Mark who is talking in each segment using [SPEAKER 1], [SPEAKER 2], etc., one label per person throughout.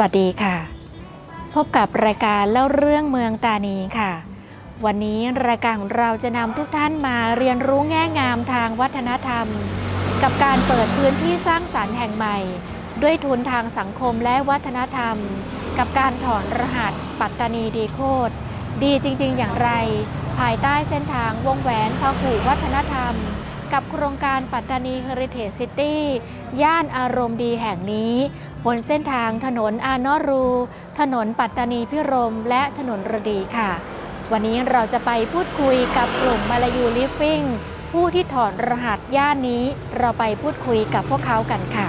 [SPEAKER 1] วัสดีค่ะ พบกับรายการเล่าเรื่องเมืองตานีค่ะ วันนี้รายการของเราจะนำทุกท่านมาเรียนรู้แง่งามทางวัฒนธรรม กับการเปิดพื้นที่สร้างสรรค์แห่งใหม่ ด้วยทุนทางสังคมและวัฒนธรรม กับการถอนรหัสปัตตานีดีโคดดีจริง ๆ อย่างไร ภายใต้เส้นทางวงแหวนพหูวัฒนธรรม กับโครงการปัตตานีเฮอริเทจซิตี้ย่านอารมณ์ดีแห่งนี้ บนเส้นทางถนนอานอรู ถนนปัตตานีพิรม และถนนระดีค่ะ วันนี้เราจะไปพูดคุยกับกลุ่มมาลายูลิฟฟิ่งผู้ที่ถอนรหัสย่านนี้ เราไปพูดคุยกับพวกเขากันค่ะ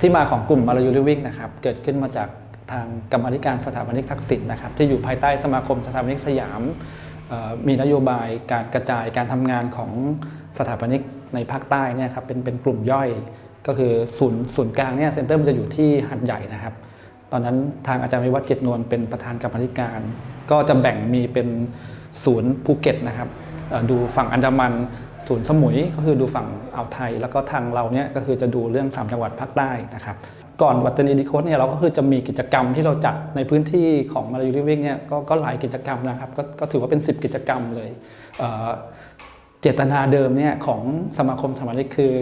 [SPEAKER 2] ที่มาของกลุ่มมาลายูลิวิ่งนะครับ เกิดขึ้นมาจากทางกรรมธิการสถาปนิกทักษิณนะครับ ที่อยู่ภายใต้สมาคมสถาปนิกสยาม มีนโยบายการกระจายการทำงานของสถาปนิกในภาคใต้เนี่ยครับเป็นเป็นกลุ่มย่อย ก็คือศูนย์ศูนย์กลางเนี่ยเซ็นเตอร์มันจะอยู่ที่หัดใหญ่นะครับ ตอนนั้นทางอาจารย์วิวัฒน์เจ็ดนวลเป็นประธานกรรมธิการ ก็จะแบ่งมีเป็นศูนย์ภูเก็ตนะครับดูฝั่งอันดามันศูนย์สมุยก็คือดูฝั่งอ่าวไทย แล้วก็ทางเราเนี่ยก็คือจะดูเรื่องสามจังหวัดภาคใต้นะครับก่อนวัตตานีดีโคสเนี่ยเราก็คือจะมีกิจกรรมที่เราจัดในพื้นที่ของมาลายูริวิ่งเนี่ยก็ก็หลายกิจกรรมนะครับกก็ถือว่าเป็น 10 กิจกรรมเลยเเจตนาเดิมเนี่ยของสมาคมสมาชิกคือ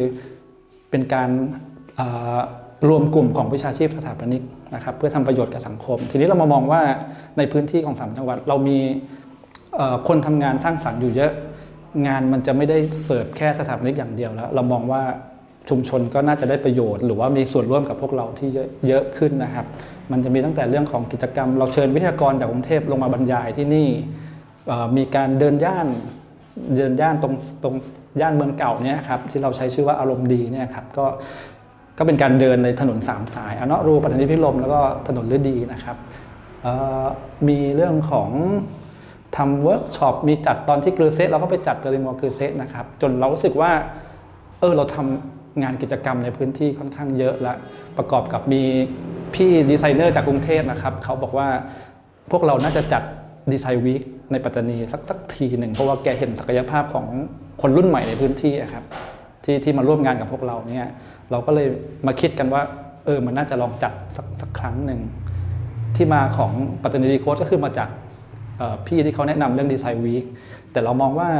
[SPEAKER 2] เป็นการรวมกลุ่มของวิชาชีพสถาปนิกนะครับเพื่อทำประโยชน์กับสังคม ทีนี้เรามามองว่าในพื้นที่ของสามจังหวัด เรามีคนทำงานสร้างสรรค์อยู่เยอะงานมันจะไม่ได้เสิร์ฟแค่สถาปนิกอย่างเดียวแล้ว เรามองว่าชุมชนก็น่าจะได้ประโยชน์ หรือว่ามีส่วนร่วมกับพวกเราที่เยอะยอะขึ้นนะครับ มันจะมีตั้งแต่เรื่องของกิจกรรม เราเชิญวิทยากรจากกรุงเทพลงมาบรรยายที่นี่มีการเดินย่าน ย่านตรงตรงย่านเมืองเก่าเนี่ยครับที่เราใช้ชื่อว่าอารมณ์ดีเนี่ยครับก็ก็เป็นการเดินในถนนสามสายอนาะรูปัตตานีพิรมแล้วก็ถนนฤดีนะครับมีเรื่องของทำเวิร์กช็อปมีจัดตอนที่กรูเซตเราก็ไปจัดเตอริมอร์กรูเซตนะครับจนเรารู้สึกว่าเออเราทำงานกิจกรรมในพื้นที่ค่อนข้างเยอะแล้วประกอบกับมีพี่ดีไซเนอร์จากกรุงเทพนะครับเขาบอกว่าพวกเราน่าจะจัดดีไซน์วีค ในปัตตานีสักสักทีหนึ่งเพราะว่าแกเห็นศักยภาพของคนรุ่นใหม่ในพื้นที่ครับที่ที่มาร่วมงานกับพวกเราเนี่ยเราก็เลยมาคิดกันว่าเออมันน่าจะลองจัดสักสักครั้งหนึ่งที่มาของปัตตานีดีโค้ดก็คือมาจากออพี่ที่เขาแนะนำเรื่องดีไซน์วีคแต่เรามองว่า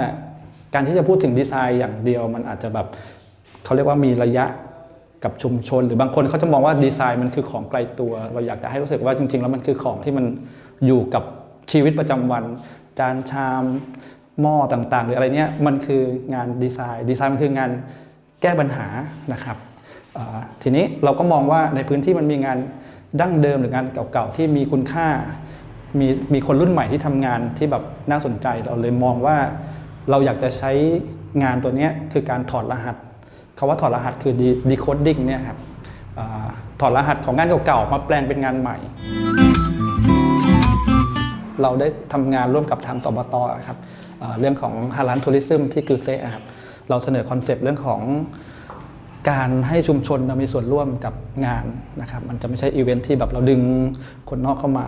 [SPEAKER 2] การที่จะพูดถึงดีไซน์อย่างเดียว มันอาจจะแบบเขาเรียกว่ามีระยะกับชุมชน หรือบางคนเขาจะมองว่าดีไซน์มันคือของไกลตัว เราอยากจะให้รู้สึกว่าจริง ๆ แล้วมันคือของที่มันอยู่กับ ชีวิตประจำวัน จานชามหม้อต่างๆ หรืออะไรเนี้ยมันคืองานดีไซน์ดีไซน์มันคืองานแก้ปัญหานะครับทีนี้เราก็มองว่าในพื้นที่มันมีงานดั้งเดิมหรืองานเก่าๆที่มีคุณค่า มีมีคนรุ่นใหม่ที่ทำงานที่แบบน่าสนใจเราเลยมองว่า เราอยากจะใช้งานตัวเนี้ยคือการถอดรหัสคาว่าถอดรหัสคือ de- decoding เนี่ยครับอถอดรหัสของงานเก่าๆมาแปลงเป็นงานใหม่ เราได้ทำงานร่วมกับทางสบตครับเรื่องของฮาลานทัวริซึมที่กิลเซะครับเราเสนอคอนเซปต์เรื่องของการให้ชุมชนมีส่วนร่วมกับงานนะครับมันจะไม่ใช่อีเวนท์ที่แบบเราดึงคนนอกเข้ามา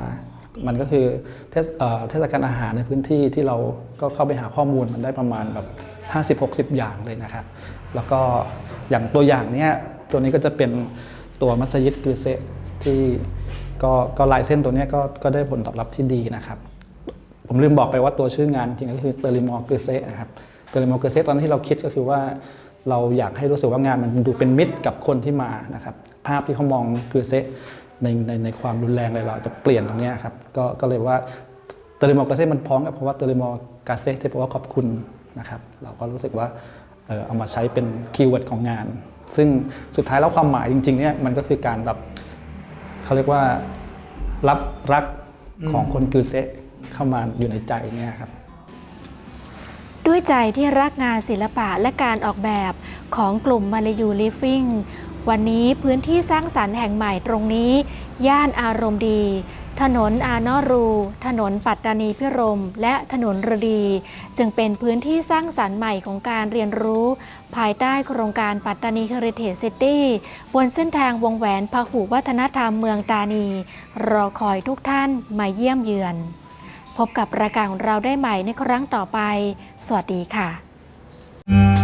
[SPEAKER 2] มันก็คือเทศเทศกาลอาหารในพื้นที่ที่เราก็เข้าไปหาข้อมูลมันได้ประมาณแบบ50-60 อย่างเลยนะครับ แล้วก็อย่างตัวอย่างเนี้ยตัวนี้ก็จะเป็นตัวมัสยิดกิลเซที่ ก็ก็ลายเส้นตัวนี้ก็ก็ได้ผลตอบรับที่ดีนะครับ ผมลืมบอกไปว่าตัวชื่องานจริงๆก็คือเตอริมอร์เกเซนะครับเตอริมอร์เกเซตอนที่เราคิดก็คือว่าเราอยากให้รู้สึกว่างานมันดูเป็นมิตรกับคนที่มานะครับ ภาพที่เขามองเกเซในในในความรุนแรงเลยเราจะเปลี่ยนตรงนี้ครับก็ก็เลยว่าเตอริมอร์เกเซมันพ้องกับคำว่าเตอริมอร์กเซที่แปลว่าขอบคุณนะครับเราก็รู้สึกว่าเออเอามาใช้เป็นคีย์เวิร์ดของงาน ซึ่งสุดท้ายแล้วความหมายจริงๆเนี่ยมันก็คือการแบบเขาเรียกว่า รับรักของคนกิลเซะเข้ามาอยู่ในใจเนี่ยครับ
[SPEAKER 1] ด้วยใจที่รักงานศิลปะและการออกแบบของกลุ่มมาลายูลิฟฟิ่งวันนี้พื้นที่สร้างสรรค์แห่งใหม่ตรงนี้ ย่านอารมณ์ดี ถนนอานอรู ถนนปัตตานีพิรม และถนนระดี จึงเป็นพื้นที่สร้างสรรค์ใหม่ของการเรียนรู้ ภายใต้โครงการปัตตานีเฮริเทจซิตี้บนเส้นทางวงแหวนพหุวัฒนธรรมเมืองตานี รอคอยทุกท่านมาเยี่ยมเยือน พบกับรายการของเราได้ใหม่ในครั้งต่อไป สวัสดีค่ะ